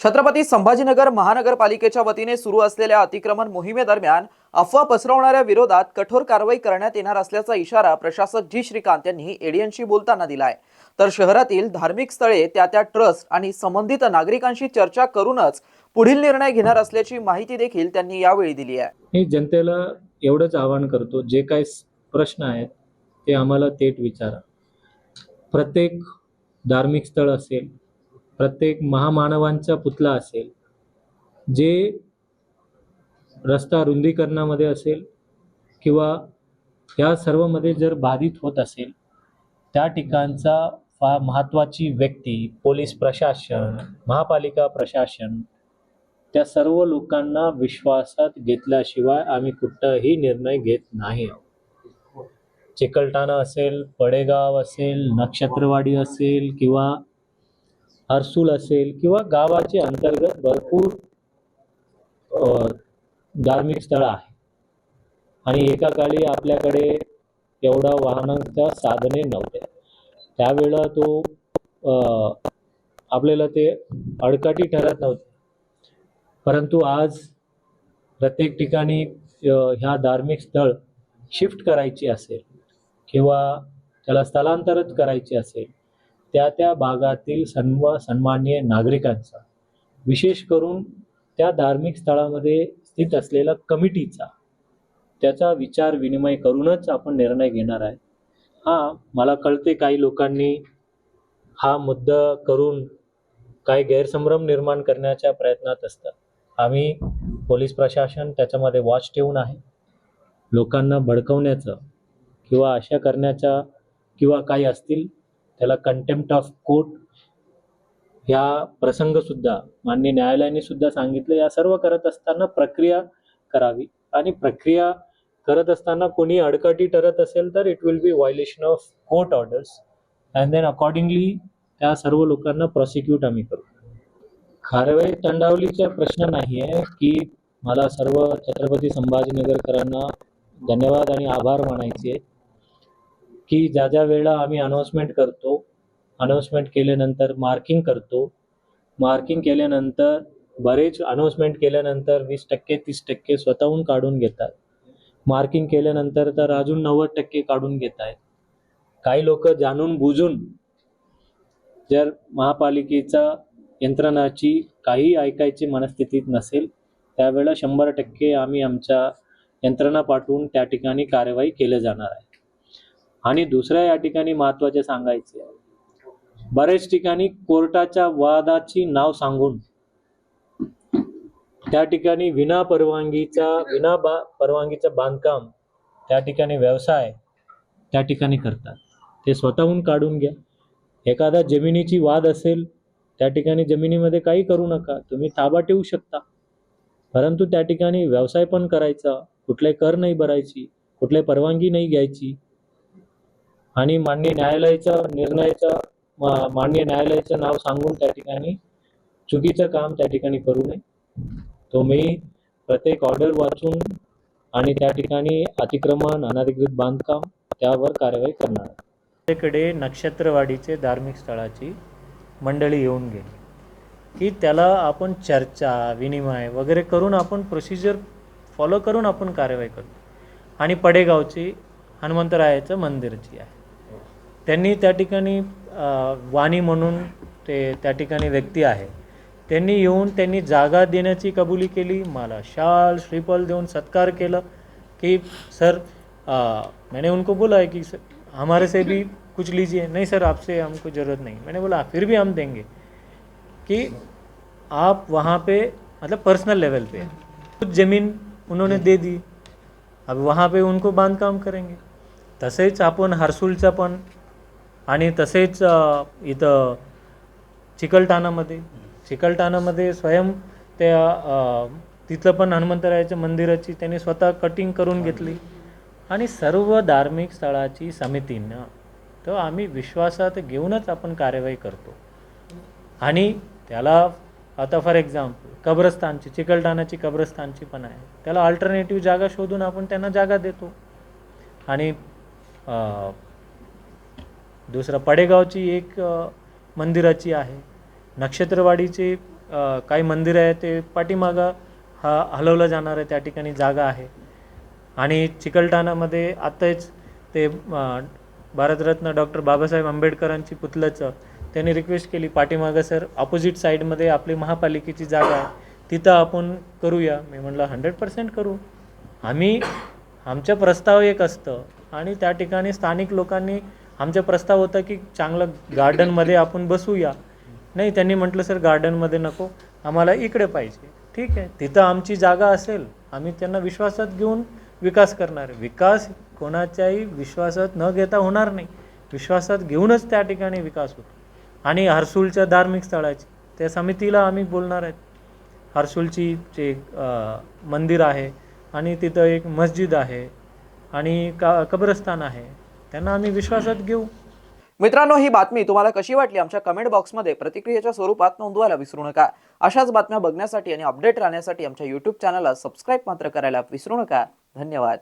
छत्रपती संभाजीनगर महानगरपालिकेच्या वतीने सुरू असलेल्या अतिक्रमण मोहिमेदरम्यान अफवा पसरवणाऱ्या विरोधात कठोर कारवाई करण्यात येणार असल्याचा इशारा प्रशासक जी. श्रीकांत यांनी एडियनशी बोलताना दिलाय. तर शहरातील धार्मिक स्थळे त्या त्या ट्रस्ट आणि संबंधित नागरिकांशी चर्चा करूनच पुढील निर्णय घेणार असल्याची माहिती देखील त्यांनी यावेळी दिली आहे. मी जनतेला एवढंच आवाहन करतो जे काही प्रश्न आहेत ते आम्हाला थेट विचारा. प्रत्येक धार्मिक स्थळ असेल प्रत्येक महामानवांचा पुतळा असेल जे रस्ता रुंदीकरणामध्ये असेल किंवा या सर्वमध्ये जर बाधित होत असेल त्या ठिकाणचा फार महत्त्वाची व्यक्ती पोलीस प्रशासन महापालिका प्रशासन त्या सर्व लोकांना विश्वासात घेतल्याशिवाय आम्ही कुठलाही निर्णय घेत नाही. आहोत चिकलठाणा असेल पडेगाव असेल नक्षत्रवाडी असेल किंवा हर्सूल असेल किंवा गावाचे अंतर्गत भरपूर धार्मिक स्थळं आहे आणि एका काळी आपल्याकडे एवढा वाहनांच्या साधने नव्हते त्यावेळेला तो आपल्याला ते अडकाटी ठरत नव्हते. परंतु आज प्रत्येक ठिकाणी ह्या धार्मिक स्थळ शिफ्ट करायची असेल किंवा त्याला स्थलांतरित करायची असेल त्या त्या भागातील सर्व सन्मान्य नागरिकांचा. विशेष करून त्या धार्मिक स्थळामध्ये स्थित असलेला कमिटीचा. त्याचा विचार विनिमय करूनच आपण निर्णय घेणार आहे. हा मला कळते काही लोकांनी हा मुद्दा करून काही गैरसंभ्रम निर्माण करण्याच्या प्रयत्नात असतात. आम्ही पोलीस प्रशासन त्याच्यामध्ये वॉच ठेवून आहे. लोकांना भडकवण्याचं किंवा अशा करण्याच्या किंवा काही असतील त्याला कंटेम्प्ट ऑफ कोर्ट ह्या प्रसंगसुद्धा मान्य न्यायालयाने सुद्धा सांगितलं या सर्व करत असताना प्रक्रिया करावी. आणि प्रक्रिया करत असताना कोणी अडकटी ठरत असेल तर it will be violation of court orders and then accordingly त्या सर्व लोकांना प्रॉसिक्यूट आम्ही करू. खारवे तंडावलीचा प्रश्न नाही आहे की मला सर्व छत्रपती संभाजीनगरकरांना धन्यवाद आणि आभार मानायचे की ज्या ज्या वेळेला आम्ही अनाऊन्समेंट करतो अनाऊन्समेंट केल्यानंतर मार्किंग करतो. मार्किंग केल्यानंतर बरेच अनाऊन्समेंट केल्यानंतर वीस टक्के तीस टक्के स्वतःहून काढून घेतात. मार्किंग केल्यानंतर तर अजून नव्वद टक्के काढून घेत आहेत काही लोक जाणून बुजून जर महापालिकेचा यंत्रणाची काही ऐकायची मनस्थितीत नसेल त्यावेळेला शंभर टक्के आम्ही आमच्या यंत्रणा पाठवून त्या ठिकाणी कार्यवाही केली जाणार आहे. आणि दुसऱ्या या ठिकाणी महत्त्वाचे सांगायचे आहे बरेच ठिकाणी कोर्टाच्या वादाची नाव सांगून त्या ठिकाणी विना परवानगीचा विना बा परवानगीचं बांधकाम त्या ठिकाणी व्यवसाय त्या ठिकाणी करतात. ते स्वतःहून काढून घ्या. एखादा जमिनीची वाद असेल त्या ठिकाणी जमिनीमध्ये काही करू नका. तुम्ही ताबा ठेवू शकता. परंतु त्या ठिकाणी व्यवसाय पण करायचा. कुठले कर नाही भरायची कुठले परवानगी नाही घ्यायची. आणि मान्य न्यायालयाचा निर्णयाचा मा- न्यायालयाचं नाव सांगून त्या ठिकाणी चुकीचं काम त्या ठिकाणी करू नये. तुम्ही प्रत्येक ऑर्डर वाचून आणि त्या ठिकाणी अतिक्रमण अनधिकृत बांधकाम त्यावर कारवाई करणार त्याकडे नक्षत्रवाडीचे धार्मिक स्थळाची मंडळी येऊन गेली. की त्याला आपण चर्चा विनिमय वगैरे करून आपण प्रोसिजर फॉलो करून आपण कारवाई करतो. आणि पडेगावची हनुमंतरायाचं मंदिरची आहे. त्यांनी त्या ठिकाणी वाणी म्हणून ते त्या ठिकाणी व्यक्ती आहे. त्यांनी येऊन त्यांनी जागा देण्याची कबुली केली. मला शाल श्रीफल देऊन सत्कार केलं कि सर आ, मैंने उनको बोला है कि सर, हमारे से भी कुछ लीजिए. नहीं सर आपसे हमको ज़रूरत नहीं. मैंने बोला फिर भी हम देंगे. कि आप वहाँ पे मतलब पर्सनल लेवल पे कुछ ज़मीन उन्होंने दे दी। अब वहाँ पे उनको बांधकाम करेंगे। तसेच आपण हर्सुलचा पण आणि तसेच इथं चिकलठाणामध्ये चिकलठाणामध्ये स्वयं त्या तिथं तिथलं पण हनुमंतरायाच्या मंदिराची त्यांनी स्वतः कटिंग करून घेतली. आणि सर्व धार्मिक स्थळाची समितीनं तर आम्ही विश्वासात घेऊनच आपण कार्यवाही करतो. आणि त्याला आता फॉर एक्झाम्पल कब्रस्तानची चिकलठाणाची कब्रस्तानची पण आहे. त्याला अल्टरनेटिव्ह जागा शोधून आपण त्यांना जागा देतो. आणि दुसरं पडेगावची एक मंदिराची आहे. नक्षत्रवाडीचे काही मंदिर आहे ते पाठीमागं हा हलवलं जाणार आहे त्या ठिकाणी जागा आहे. आणि चिकलठाणामध्ये आत्ताच ते भारतरत्न डॉक्टर बाबासाहेब आंबेडकरांची पुतल्याचं त्यांनी रिक्वेस्ट केली पाठीमागं सर ऑपोजिट साईडमध्ये आपली महापालिकेची जागा आहे तिथं आपण करूया. मी म्हटलं हंड्रेड पर्सेंट करू. आम्ही आमचा प्रस्ताव एक असतं आणि त्या ठिकाणी स्थानिक लोकांनी आमचा प्रस्ताव होता की चांगलं गार्डनमध्ये आपण बसूया. नाही त्यांनी म्हटलं सर गार्डनमध्ये नको. आम्हाला इकडे पाहिजे. ठीक आहे. तिथं आमची जागा असेल आम्ही त्यांना विश्वासात घेऊन विकास करणार विकास कोणाच्याही विश्वासात न घेता होणार नाही. विश्वासात घेऊनच त्या ठिकाणी विकास होतो. आणि हर्सूलच्या धार्मिक स्थळाची त्या समितीला आम्ही बोलणार आहेत. हर्सूलची जे मंदिर आहे आणि तिथं एक मस्जिद आहे आणि का कब्रस्तान आहे. त्यांना आम्ही विश्वासात घेऊ. मित्रांनो ही बातमी तुम्हाला कशी वाटली? आमच्या कमेंट बॉक्समध्ये प्रतिक्रियेच्या स्वरूपात नोंदवायला विसरू नका. अशाच बातम्या बघण्यासाठी आणि अपडेट राहण्यासाठी आमच्या यूट्यूब चॅनलला सबस्क्राईब मात्र करायला विसरू नका. धन्यवाद.